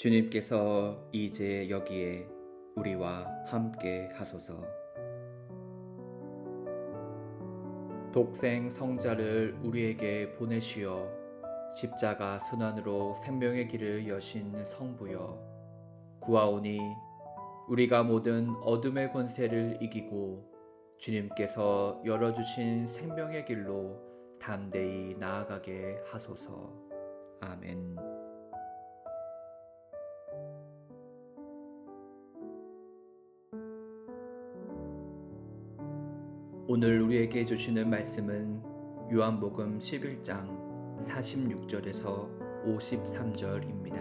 주님께서 이제 여기에 우리와 함께 하소서. 독생 성자를 우리에게 보내시어 십자가 선안으로 생명의 길을 여신 성부여 구하오니 우리가 모든 어둠의 권세를 이기고 주님께서 열어주신 생명의 길로 담대히 나아가게 하소서. 아멘. 오늘 우리에게 주시는 말씀은 요한복음 11장 46절에서 53절입니다.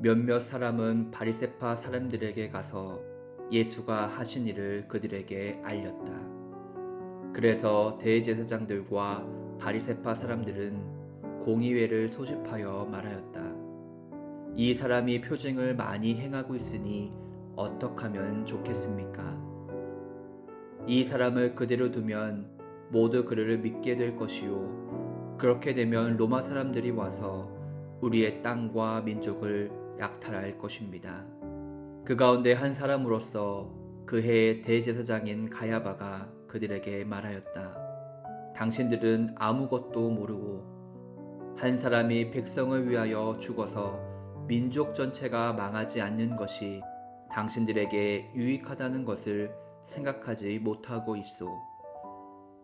몇몇 사람은 바리세파 사람들에게 가서 예수가 하신 일을 그들에게 알렸다. 그래서 대제사장들과 바리세파 사람들은 공의회를 소집하여 말하였다. 이 사람이 표징을 많이 행하고 있으니 어떻게 하면 좋겠습니까? 이 사람을 그대로 두면 모두 그를 믿게 될 것이요. 그렇게 되면 로마 사람들이 와서 우리의 땅과 민족을 약탈할 것입니다. 그 가운데 한 사람으로서 그 해의 대제사장인 가야바가 그들에게 말하였다. 당신들은 아무것도 모르고 한 사람이 백성을 위하여 죽어서 민족 전체가 망하지 않는 것이 당신들에게 유익하다는 것을 생각하지 못하고 있소.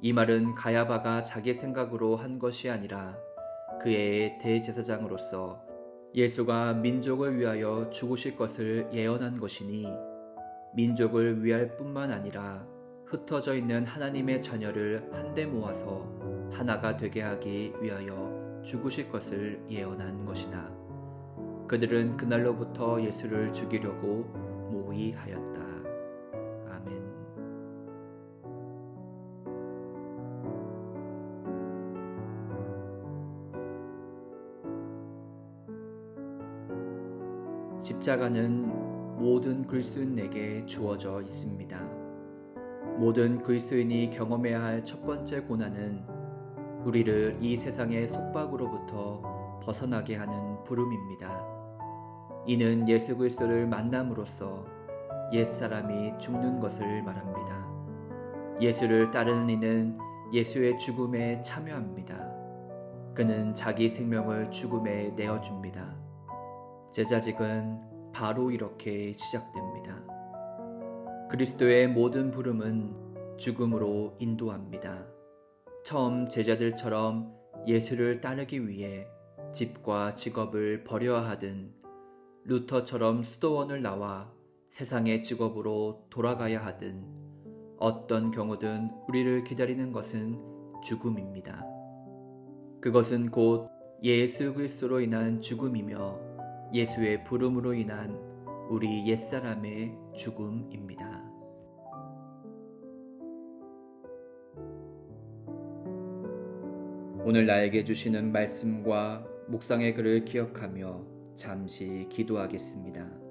이 말은 가야바가 자기 생각으로 한 것이 아니라 그의 대제사장으로서 예수가 민족을 위하여 죽으실 것을 예언한 것이니 민족을 위할 뿐만 아니라 흩어져 있는 하나님의 자녀를 한데 모아서 하나가 되게 하기 위하여 죽으실 것을 예언한 것이다. 그들은 그날로부터 예수를 죽이려고 모의하였다. 아멘. 십자가는 모든 그리스도인에게 주어져 있습니다. 모든 그리스도인이 경험해야 할 첫 번째 고난은 우리를 이 세상의 속박으로부터 벗어나게 하는 부름입니다. 이는 예수 그리스도를 만남으로써 옛사람이 죽는 것을 말합니다. 예수를 따르는 이는 예수의 죽음에 참여합니다. 그는 자기 생명을 죽음에 내어줍니다. 제자직은 바로 이렇게 시작됩니다. 그리스도의 모든 부름은 죽음으로 인도합니다. 처음 제자들처럼 예수를 따르기 위해 집과 직업을 버려야 하든 루터처럼 수도원을 나와 세상의 직업으로 돌아가야 하든 어떤 경우든 우리를 기다리는 것은 죽음입니다. 그것은 곧 예수 그리스도로 인한 죽음이며 예수의 부름으로 인한 우리 옛사람의 죽음입니다. 오늘 나에게 주시는 말씀과 묵상의 글을 기억하며 잠시 기도하겠습니다.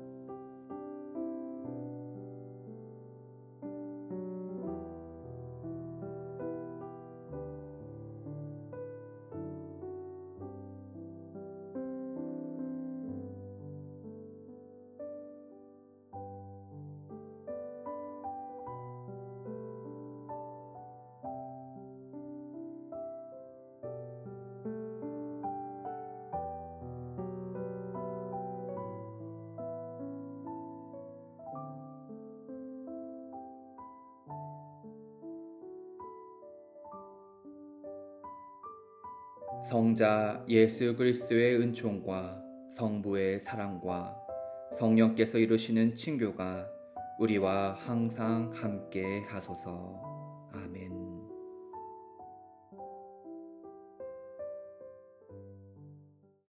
성자 예수 그리스도의 은총과 성부의 사랑과 성령께서 이루시는 친교가 우리와 항상 함께 하소서.